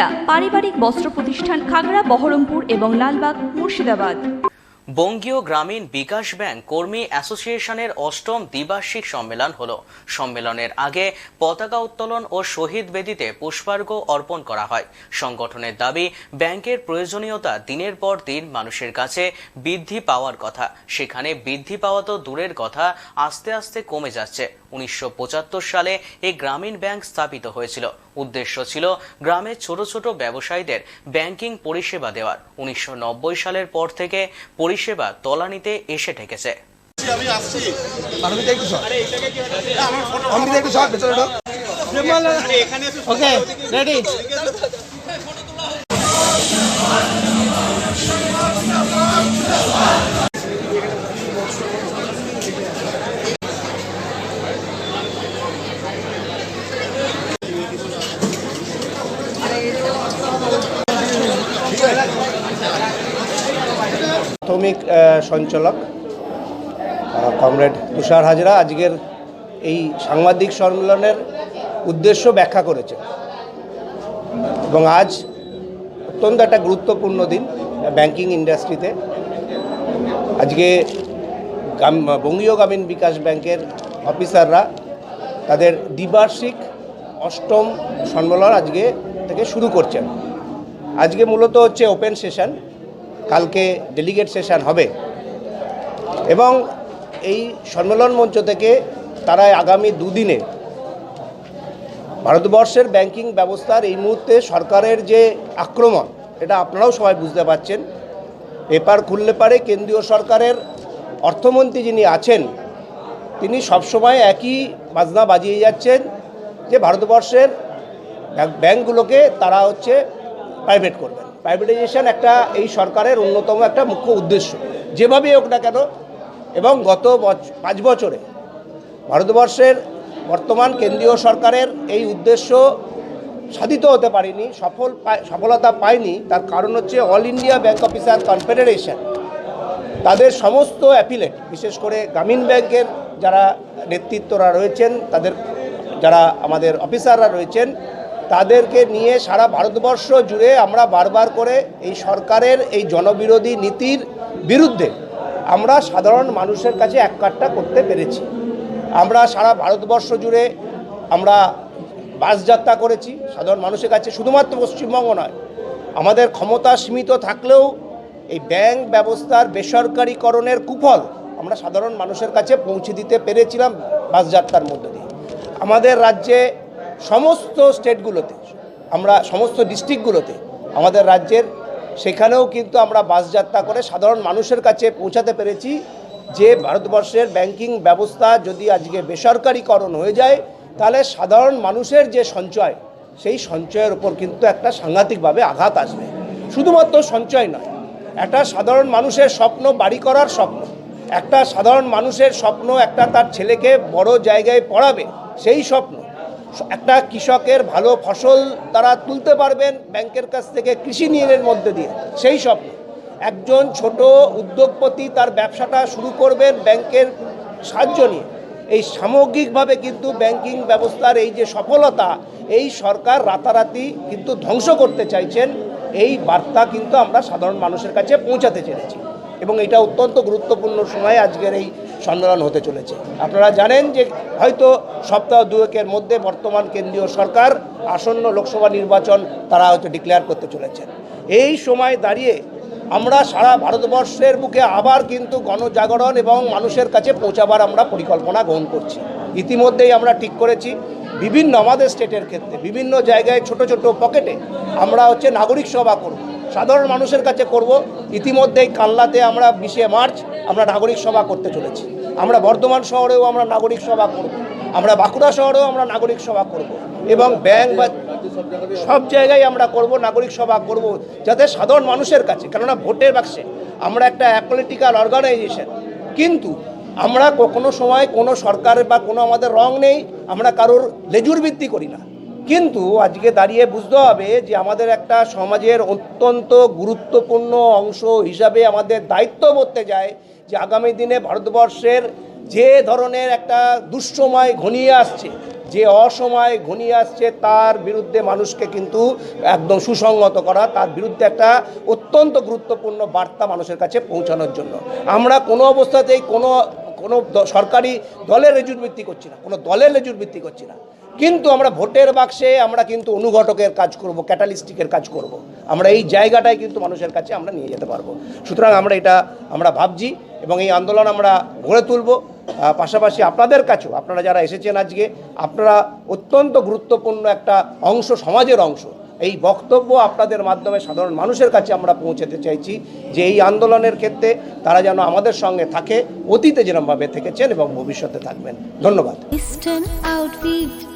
বিক্রেতা পারিবারিক বস্ত্র প্রতিষ্ঠান খাগড়া, বহরমপুর এবং লালবাগ, মুর্শিদাবাদ। বঙ্গীয় গ্রামীণ বিকাশ ব্যাংক কর্মী অ্যাসোসিয়েশনের অষ্টম দ্বিবার্ষিক সম্মেলন হলো। সম্মেলনের আগে পতাকা উত্তোলন ও শহীদ বেদিতে পুষ্পার্ঘ্য অর্পণ করা হয়। সংগঠনের দাবি, ব্যাংকের প্রয়োজনীয়তা দিনের পর দিন মানুষের কাছে বৃদ্ধি পাওয়ার কথা। সেখানে বৃদ্ধি পাওয়া তো দূরের কথা, আস্তে আস্তে কমে যাচ্ছে। উনিশশো পঁচাত্তর সালে এই গ্রামীণ ব্যাংক স্থাপিত হয়েছিল। উদ্দেশ্য ছিল গ্রামের ছোট ছোট ব্যবসায়ীদের ব্যাংকিং পরিষেবা দেওয়ার। উনিশশো নব্বই সালের পর থেকে পরিষেবা তলানিতে এসে ঠেকেছে। আমি আসছি। একটু ওকে রেডি প্রাথমিক সঞ্চালক কমরেড তুষার হাজরা আজকের এই সাংবাদিক সম্মেলনের উদ্দেশ্য ব্যাখ্যা করেছে এবং আজ অত্যন্ত একটা গুরুত্বপূর্ণ দিন, ব্যাংকিং ইন্ডাস্ট্রিতে। আজকে বঙ্গীয় গ্রামীণ বিকাশ ব্যাংকের অফিসাররা তাদের দ্বিবার্ষিক অষ্টম সম্মেলন আজকে থেকে শুরু করছেন। আজকে মূলত হচ্ছে ওপেন সেশন কালকে ডেলিগেট সেশন হবে। এবং এই সম্মেলন মঞ্চ থেকে তারা আগামী দুদিনে ভারতবর্ষের ব্যাংকিং ব্যবস্থার এই মুহূর্তে সরকারের যে আক্রমণ, এটা আপনারাও সবাই বুঝতে পারছেন। পেপার খুললে পারে কেন্দ্রীয় সরকারের অর্থমন্ত্রী যিনি আছেন, তিনি সবসময় একই বাজনা বাজিয়ে যাচ্ছেন যে ভারতবর্ষের ব্যাংক- ব্যাংকগুলোকে তারা হচ্ছে প্রাইভেট করবেন। প্রাইভেটাইজেশন একটা এই সরকারের অন্যতম একটা মুখ্য উদ্দেশ্য। যেভাবেই হোক না কেন, এবং গত পাঁচ বছরে ভারতবর্ষের বর্তমান কেন্দ্রীয় সরকারের এই উদ্দেশ্য সাধিত হতে পারেনি, সফল সফলতা পায়নি, তার কারণ হচ্ছে all India bank officer confederation তাদের সমস্ত অ্যাপিলেট, বিশেষ করে গ্রামীণ ব্যাংকের যারা নেতৃত্বরা রয়েছেন, তাদের, যারা আমাদের অফিসাররা রয়েছেন তাদেরকে নিয়ে সারা ভারতবর্ষ জুড়ে আমরা বারবার করে এই সরকারের এই জনবিরোধী নীতির বিরুদ্ধে আমরা সাধারণ মানুষের কাছে এক কাট্টা করতে পেরেছি। আমরা সারা ভারতবর্ষ জুড়ে আমরা বাস যাত্রা করেছি, সাধারণ মানুষের কাছে শুধুমাত্র পশ্চিমবঙ্গ নয়, আমাদের ক্ষমতা সীমিত থাকলেও এই ব্যাংক ব্যবস্থার বেসরকারীকরণের কুফল আমরা সাধারণ মানুষের কাছে পৌঁছে দিতে পেরেছিলাম বাস যাত্রার মধ্য দিয়ে। আমাদের রাজ্যে সমস্ত স্টেটগুলোতে, আমরা সমস্ত ডিস্ট্রিক্টগুলোতে, আমাদের রাজ্যের, সেখানেও কিন্তু আমরা বাস যাত্রা করে সাধারণ মানুষের কাছে পৌঁছাতে পেরেছি যে ভারতবর্ষের ব্যাংকিং ব্যবস্থা যদি আজকে বেসরকারীকরণ হয়ে যায়, তাহলে সাধারণ মানুষের যে সঞ্চয়, সেই সঞ্চয়ের উপর কিন্তু একটা সাংঘাতিকভাবে আঘাত আসবে। শুধুমাত্র সঞ্চয় নয়, একটা সাধারণ মানুষের স্বপ্ন বাড়ি করার স্বপ্ন, একটা সাধারণ মানুষের স্বপ্ন একটা তার ছেলেকে বড় জায়গায় পড়াবে, সেই স্বপ্ন একটা কৃষকের ভালো ফসল তারা তুলতে পারবেন ব্যাংকের কাছ থেকে কৃষি ঋণের মধ্যে দিয়ে, সেই স্বপ্ন। একজন ছোট উদ্যোগপতি তার ব্যবসাটা শুরু করবেন ব্যাংকের সাহায্য নিয়ে। এই সামগ্রিকভাবে কিন্তু ব্যাংকিং ব্যবস্থার এই যে সফলতা, এই সরকার রাতারাতি কিন্তু ধ্বংস করতে চাইছেন, এই বার্তা কিন্তু আমরা সাধারণ মানুষের কাছে পৌঁছাতে চেয়েছি। এবং এটা অত্যন্ত গুরুত্বপূর্ণ সময়ে আজকের এই সম্মেলন হতে চলেছে। আপনারা জানেন যে হয়তো সপ্তাহ দুয়েকের মধ্যে বর্তমান কেন্দ্রীয় সরকার আসন্ন লোকসভা নির্বাচন তারা হয়তো ডিক্লেয়ার করতে চলেছেন। এই সময় দাঁড়িয়ে আমরা সারা ভারতবর্ষের বুকে আবার কিন্তু গণজাগরণ এবং মানুষের কাছে পৌঁছাবার আমরা পরিকল্পনা গ্রহণ করছি। ইতিমধ্যেই আমরা ঠিক করেছি, বিভিন্ন আমাদের স্টেটের ক্ষেত্রে, বিভিন্ন জায়গায় ছোট ছোট পকেটে আমরা হচ্ছে নাগরিক সভা করব, সাধারণ মানুষের কাছে করব। ইতিমধ্যেই কাল্লাতে আমরা বিশে মার্চ আমরা নাগরিক সভা করতে চলেছি। আমরা বর্ধমান শহরেও আমরা নাগরিক সভা করব। আমরা বাঁকুড়া শহরেও আমরা নাগরিক সভা করব। এবং ব্যাংক বা সব জায়গায় আমরা করব, নাগরিক সভা করব যাতে সাধারণ মানুষের কাছে, কেননা ভোটের বাক্সে আমরা একটা পলিটিক্যাল অর্গানাইজেশন কিন্তু আমরা কোনো সময় কোনো সরকারের বা কোনো আমাদের রং নেই, আমরা কারোর লেজুর ভিত্তি করি না। কিন্তু আজকে দাঁড়িয়ে বুঝতে হবে যে আমাদের একটা সমাজের অত্যন্ত গুরুত্বপূর্ণ অংশ হিসাবে আমাদের দায়িত্ব বলতে যায় যে আগামী দিনে ভারতবর্ষের যে ধরনের একটা দুঃসময় ঘনিয়ে আসছে, যে অসময় ঘনিয়ে আসছে তার বিরুদ্ধে মানুষকে কিন্তু একদম সুসংগত করা, তার বিরুদ্ধে একটা অত্যন্ত গুরুত্বপূর্ণ বার্তা মানুষের কাছে পৌঁছানোর জন্য। আমরা কোনো অবস্থাতেই কোনো কোনো সরকারি দলের রেজুর ভিত্তি করছি না, কোনো দলের রেজুর ভিত্তি করছি না। কিন্তু আমরা ভোটের বাক্সে আমরা কিন্তু অনুঘটকের কাজ করব, ক্যাটালিস্টিকের কাজ করব। আমরা এই জায়গাটাই কিন্তু মানুষের কাছে আমরা নিয়ে যেতে পারব। সুতরাং আমরা এটা, আমরা ভাবছি এবং এই আন্দোলন আমরা গড়ে তুলব। পাশাপাশি আপনাদের কাছেও, আপনারা যারা এসেছেন আজকে, আপনারা অত্যন্ত গুরুত্বপূর্ণ একটা অংশ, সমাজের অংশ। এই বক্তব্য আপনাদের মাধ্যমে সাধারণ মানুষের কাছে আমরা পৌঁছাতে চাইছি যে এই আন্দোলনের ক্ষেত্রে তারা যেন আমাদের সঙ্গে থাকে, অতীতে যেরমভাবে থেকেছেন এবং ভবিষ্যতে থাকবেন। ধন্যবাদ।